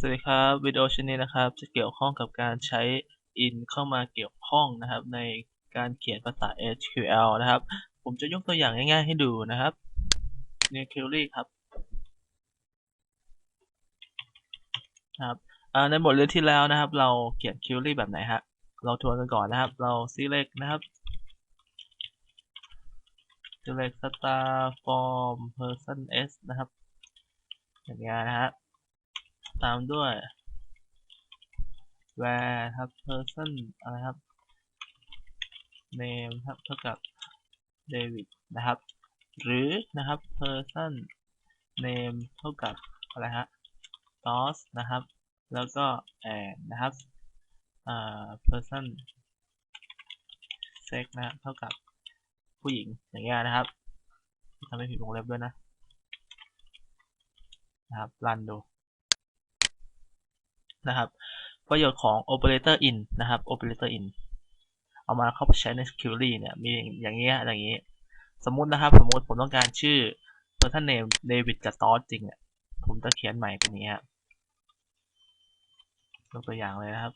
สวัสดีครับวิดีโอชิ้นนี้นะครับ จะเกี่ยวข้องกับการใช้ in เข้ามาเกี่ยวข้องนะครับ ในการเขียนภาษา SQL นะครับ ผมจะยกตัวอย่างง่าย ๆ ให้ดูนะครับ new query ครับครับในบทเรียนที่แล้วนะครับ เราเขียน query แบบไหนฮะเราทวนกันก่อนนะครับ เรา select นะครับ select star from person s นะครับอย่างเงี้ยนะฮะ ตามด้วย where ครับ person อะไรครับ name ครับเท่ากับ David นะครับ หรือนะครับ person name เท่ากับอะไรฮะ Toss นะครับ แล้วก็ and นะครับ person sex นะฮะเท่ากับผู้หญิงอย่างเงี้ยนะครับทำให้ผิดวงเล็บด้วยนะ นะครับรันดู นะครับ ประโยชน์ของ operator in นะครับ operator in เอามาเข้าไปใช้ใน query เนี่ย มีอย่างเงี้ยอย่างงี้ สมมุตินะครับ สมมุติผมต้องการชื่อ person name David กับ Todd จริงเนี่ยผมจะเขียนใหม่เป็นอย่างนี้ครับยกตัวอย่างเลยนะครับ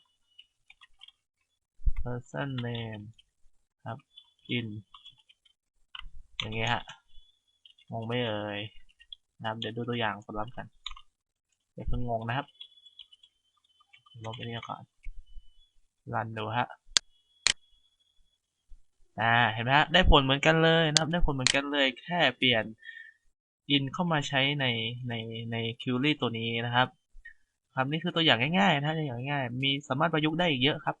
person name ครับ in อย่างเงี้ยฮะงงไม่เอ่ยนะครับเดี๋ยวดูตัวอย่างสลับกันเดี๋ยวเพิ่งงงนะครับ ลบไปนี่ก่อน รันดูฮะ อ่า เห็นไหมฮะ ได้ผลเหมือนกันเลยนะครับ ได้ผลเหมือนกันเลย แค่เปลี่ยน in เข้ามาใช้ในในใน query ตัวนี้นะครับ ครับนี่คือตัวอย่างง่ายๆนะฮะตัวอย่างง่ายๆ มีสามารถประยุกต์ได้อีกเยอะครับ